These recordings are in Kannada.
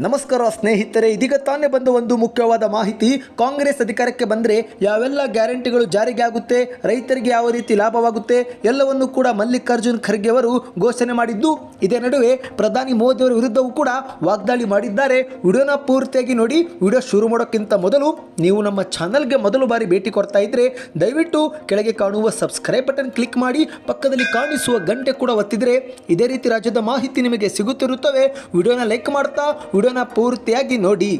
ನಮಸ್ಕಾರ ಸ್ನೇಹಿತರೆ, ಇದೀಗ ತಾನೇ ಬಂದ ಒಂದು ಮುಖ್ಯವಾದ ಮಾಹಿತಿ. ಕಾಂಗ್ರೆಸ್ ಅಧಿಕಾರಕ್ಕೆ ಬಂದರೆ ಯಾವೆಲ್ಲ ಗ್ಯಾರಂಟಿಗಳು ಜಾರಿಗೆ ಆಗುತ್ತೆ ರೈತರಿಗೆ ಯಾವ ರೀತಿ ಲಾಭವಾಗುತ್ತೆ, ಎಲ್ಲವನ್ನು ಕೂಡ ಮಲ್ಲಿಕಾರ್ಜುನ್ ಖರ್ಗೆ ಅವರು ಘೋಷಣೆ ಮಾಡಿದ್ದು. ಇದೇ ನಡುವೆ ಪ್ರಧಾನಿ ಮೋದಿ ಅವರ ವಿರುದ್ಧವೂ ಕೂಡ ವಾಗ್ದಾಳಿ ಮಾಡಿದ್ದಾರೆ. ವಿಡಿಯೋನ ಪೂರ್ತಿಯಾಗಿ ನೋಡಿ, ವಿಡಿಯೋ ಶುರು ಮಾಡೋಕ್ಕಿಂತ ಮೊದಲು ನೀವು ನಮ್ಮ ಚಾನಲ್ಗೆ ಮೊದಲು ಬಾರಿ ಭೇಟಿ ಕೊಡ್ತಾ ಇದ್ರೆ, ದಯವಿಟ್ಟು ಕೆಳಗೆ ಕಾಣುವ ಸಬ್ಸ್ಕ್ರೈಬ್ ಬಟನ್ ಕ್ಲಿಕ್ ಮಾಡಿ, ಪಕ್ಕದಲ್ಲಿ ಕಾಣಿಸುವ ಗಂಟೆ ಕೂಡ ಒತ್ತಿದ್ರೆ, ಇದೇ ರೀತಿ ರಾಜ್ಯದ ಮಾಹಿತಿ ನಿಮಗೆ ಸಿಗುತ್ತಿರುತ್ತವೆ. ವಿಡಿಯೋನ ಲೈಕ್ ಮಾಡ್ತಾ ವಿಡಿಯೋನ ಪೂರ್ತಿಯಾಗಿ ನೋಡಿ.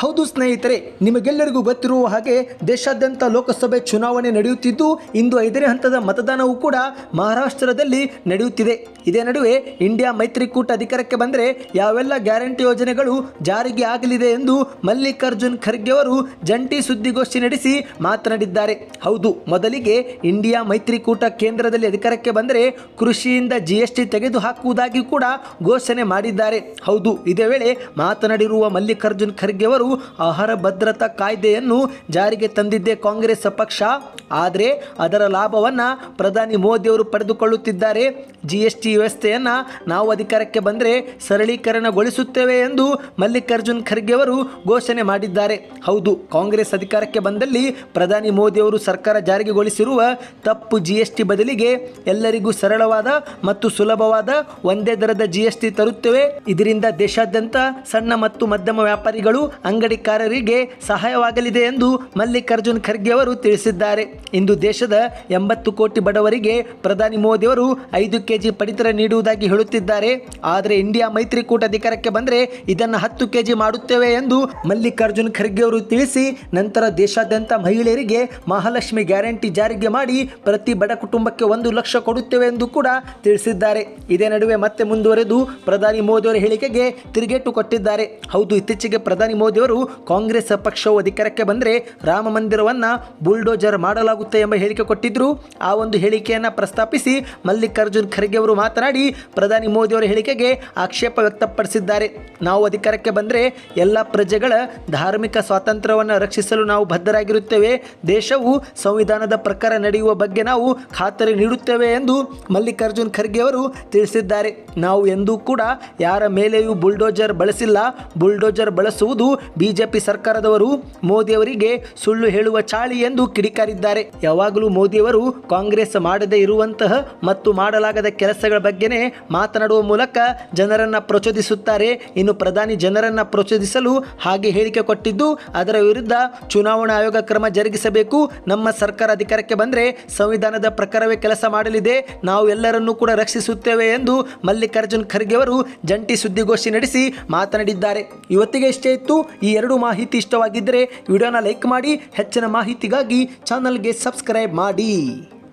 ಹೌದು ಸ್ನೇಹಿತರೆ, ನಿಮಗೆಲ್ಲರಿಗೂ ಗೊತ್ತಿರುವ ಹಾಗೆ ದೇಶಾದ್ಯಂತ ಲೋಕಸಭೆ ಚುನಾವಣೆ ನಡೆಯುತ್ತಿದ್ದು, ಇಂದು ಐದನೇ ಹಂತದ ಮತದಾನವೂ ಕೂಡ ಮಹಾರಾಷ್ಟ್ರದಲ್ಲಿ ನಡೆಯುತ್ತಿದೆ. ಇದೇ ನಡುವೆ ಇಂಡಿಯಾ ಮೈತ್ರಿಕೂಟ ಅಧಿಕಾರಕ್ಕೆ ಬಂದರೆ ಯಾವೆಲ್ಲ ಗ್ಯಾರಂಟಿ ಯೋಜನೆಗಳು ಜಾರಿಗೆ ಆಗಲಿದೆ ಎಂದು ಮಲ್ಲಿಕಾರ್ಜುನ್ ಖರ್ಗೆ ಅವರು ಜಂಟಿ ಸುದ್ದಿಗೋಷ್ಠಿ ನಡೆಸಿ ಮಾತನಾಡಿದ್ದಾರೆ. ಹೌದು, ಮೊದಲಿಗೆ ಇಂಡಿಯಾ ಮೈತ್ರಿಕೂಟ ಕೇಂದ್ರದಲ್ಲಿ ಅಧಿಕಾರಕ್ಕೆ ಬಂದರೆ ಕೃಷಿಯಿಂದ ಜಿಎಸ್ಟಿ ತೆಗೆದು ಹಾಕುವುದಾಗಿ ಕೂಡ ಘೋಷಣೆ ಮಾಡಿದ್ದಾರೆ. ಹೌದು, ಇದೇ ವೇಳೆ ಮಾತನಾಡಿರುವ ಮಲ್ಲಿಕಾರ್ಜುನ್ ಖರ್ಗೆ ಅವರು ಆಹಾರ ಭದ್ರತಾ ಕಾಯ್ದೆಯನ್ನು ಜಾರಿಗೆ ತಂದಿದ್ದೇ ಕಾಂಗ್ರೆಸ್ ಪಕ್ಷ. ಆದರೆ ಅದರ ಲಾಭವನ್ನು ಪ್ರಧಾನಿ ಮೋದಿಯವರು ಪಡೆದುಕೊಳ್ಳುತ್ತಿದ್ದಾರೆ. ಜಿ ಎಸ್ ಟಿ ವ್ಯವಸ್ಥೆಯನ್ನು ನಾವು ಅಧಿಕಾರಕ್ಕೆ ಬಂದರೆ ಸರಳೀಕರಣಗೊಳಿಸುತ್ತೇವೆ ಎಂದು ಮಲ್ಲಿಕಾರ್ಜುನ್ ಖರ್ಗೆ ಅವರು ಘೋಷಣೆ ಮಾಡಿದ್ದಾರೆ. ಹೌದು, ಕಾಂಗ್ರೆಸ್ ಅಧಿಕಾರಕ್ಕೆ ಬಂದಲ್ಲಿ ಪ್ರಧಾನಿ ಮೋದಿಯವರು ಸರ್ಕಾರ ಜಾರಿಗೆಗೊಳಿಸಿರುವ ತಪ್ಪು ಜಿ ಎಸ್ ಟಿ ಬದಲಿಗೆ ಎಲ್ಲರಿಗೂ ಸರಳವಾದ ಮತ್ತು ಸುಲಭವಾದ ಒಂದೇ ದರದ ಜಿ ಎಸ್ ಟಿ ತರುತ್ತೇವೆ. ಇದರಿಂದ ದೇಶಾದ್ಯಂತ ಸಣ್ಣ ಮತ್ತು ಮಧ್ಯಮ ವ್ಯಾಪಾರಿಗಳು, ಅಂಗಡಿಕಾರರಿಗೆ ಸಹಾಯವಾಗಲಿದೆ ಎಂದು ಮಲ್ಲಿಕಾರ್ಜುನ್ ಖರ್ಗೆ ಅವರು ತಿಳಿಸಿದ್ದಾರೆ. ಇಂದು ದೇಶದ ಎಂಬತ್ತು ಕೋಟಿ ಬಡವರಿಗೆ ಪ್ರಧಾನಿ ಮೋದಿಯವರು ಐದು ಕೆಜಿ ಪಡಿತರ ನೀಡುವುದಾಗಿ ಹೇಳುತ್ತಿದ್ದಾರೆ. ಆದರೆ ಇಂಡಿಯಾ ಮೈತ್ರಿಕೂಟ ಅಧಿಕಾರಕ್ಕೆ ಬಂದರೆ ಇದನ್ನು ಹತ್ತು ಕೆಜಿ ಮಾಡುತ್ತೇವೆ ಎಂದು ಮಲ್ಲಿಕಾರ್ಜುನ್ ಖರ್ಗೆ ಅವರು ತಿಳಿಸಿ, ನಂತರ ದೇಶಾದ್ಯಂತ ಮಹಿಳೆಯರಿಗೆ ಮಹಾಲಕ್ಷ್ಮಿ ಗ್ಯಾರಂಟಿ ಜಾರಿಗೆ ಮಾಡಿ ಪ್ರತಿ ಬಡ ಕುಟುಂಬಕ್ಕೆ ಒಂದು ಲಕ್ಷ ಕೊಡುತ್ತೇವೆ ಎಂದು ಕೂಡ ತಿಳಿಸಿದ್ದಾರೆ. ಇದೇ ನಡುವೆ ಮತ್ತೆ ಮುಂದುವರೆದು ಪ್ರಧಾನಿ ಮೋದಿಯವರ ಹೇಳಿಕೆಗೆ ತಿರುಗೇಟು ಕೊಟ್ಟಿದ್ದಾರೆ. ಹೌದು, ಇತ್ತೀಚೆಗೆ ಪ್ರಧಾನಿ ಮೋದಿಯವರು ಕಾಂಗ್ರೆಸ್ ಪಕ್ಷವು ಅಧಿಕಾರಕ್ಕೆ ಬಂದರೆ ರಾಮ ಮಂದಿರವನ್ನು ಬುಲ್ಡೋಜರ್ ಮಾಡಲಾಗುತ್ತೆ ಎಂಬ ಹೇಳಿಕೆ ಕೊಟ್ಟಿದ್ದರು ಆ ಒಂದು ಹೇಳಿಕೆಯನ್ನು ಪ್ರಸ್ತಾಪಿಸಿ ಮಲ್ಲಿಕಾರ್ಜುನ್ ಖರ್ಗೆ ಅವರು ಮಾತನಾಡಿ, ಪ್ರಧಾನಿ ಮೋದಿ ಅವರ ಹೇಳಿಕೆಗೆ ಆಕ್ಷೇಪ ವ್ಯಕ್ತಪಡಿಸಿದ್ದಾರೆ. ನಾವು ಅಧಿಕಾರಕ್ಕೆ ಬಂದರೆ ಎಲ್ಲ ಪ್ರಜೆಗಳ ಧಾರ್ಮಿಕ ಸ್ವಾತಂತ್ರ್ಯವನ್ನು ರಕ್ಷಿಸಲು ನಾವು ಬದ್ಧರಾಗಿರುತ್ತೇವೆ. ದೇಶವು ಸಂವಿಧಾನದ ಪ್ರಕಾರ ನಡೆಯುವ ಬಗ್ಗೆ ನಾವು ಖಾತರಿ ನೀಡುತ್ತೇವೆ ಎಂದು ಮಲ್ಲಿಕಾರ್ಜುನ್ ಖರ್ಗೆ ಅವರು ತಿಳಿಸಿದ್ದಾರೆ. ನಾವು ಎಂದೂ ಕೂಡ ಯಾರ ಮೇಲೆಯೂ ಬುಲ್ಡೋಜರ್ ಬಳಸಿಲ್ಲ. ಬುಲ್ಡೋಜರ್ ಬಳಸುವುದು ಬಿಜೆಪಿ ಸರ್ಕಾರದವರು ಮೋದಿಯವರಿಗೆ ಸುಳ್ಳು ಹೇಳುವ ಚಾಳಿ ಎಂದು ಕಿಡಿಕಾರಿದ್ದಾರೆ. ಯಾವಾಗಲೂ ಮೋದಿಯವರು ಕಾಂಗ್ರೆಸ್ ಮಾಡದೇ ಇರುವಂತಹ ಮತ್ತು ಮಾಡಲಾಗದ ಕೆಲಸಗಳ ಬಗ್ಗೆನೇ ಮಾತನಾಡುವ ಮೂಲಕ ಜನರನ್ನ ಪ್ರಚೋದಿಸುತ್ತಾರೆ. ಇನ್ನು ಪ್ರಧಾನಿ ಜನರನ್ನ ಪ್ರಚೋದಿಸಲು ಹಾಗೆ ಹೇಳಿಕೆ ಕೊಟ್ಟಿದ್ದು, ಅದರ ವಿರುದ್ಧ ಚುನಾವಣಾ ಆಯೋಗ ಕ್ರಮ ಜರುಗಿಸಬೇಕು. ನಮ್ಮ ಸರ್ಕಾರ ಅಧಿಕಾರಕ್ಕೆ ಬಂದರೆ ಸಂವಿಧಾನದ ಪ್ರಕಾರವೇ ಕೆಲಸ ಮಾಡಲಿದೆ. ನಾವು ಎಲ್ಲರನ್ನೂ ಕೂಡ ರಕ್ಷಿಸುತ್ತೇವೆ ಎಂದು ಮಲ್ಲಿಕಾರ್ಜುನ್ ಖರ್ಗೆ ಅವರು ಜಂಟಿ ಸುದ್ದಿಗೋಷ್ಠಿ ನಡೆಸಿ ಮಾತನಾಡಿದ್ದಾರೆ. ಇವತ್ತಿಗೆ ಇಷ್ಟೇ ಇತ್ತು. ಈ ಎರಡು ಮಾಹಿತಿ ಇಷ್ಟವಾಗಿದ್ದರೆ ವಿಡಿಯೋನ ಲೈಕ್ ಮಾಡಿ, ಹೆಚ್ಚಿನ ಮಾಹಿತಿಗಾಗಿ ಚಾನಲ್ಗೆ ಸಬ್ಸ್ಕ್ರೈಬ್ ಮಾಡಿ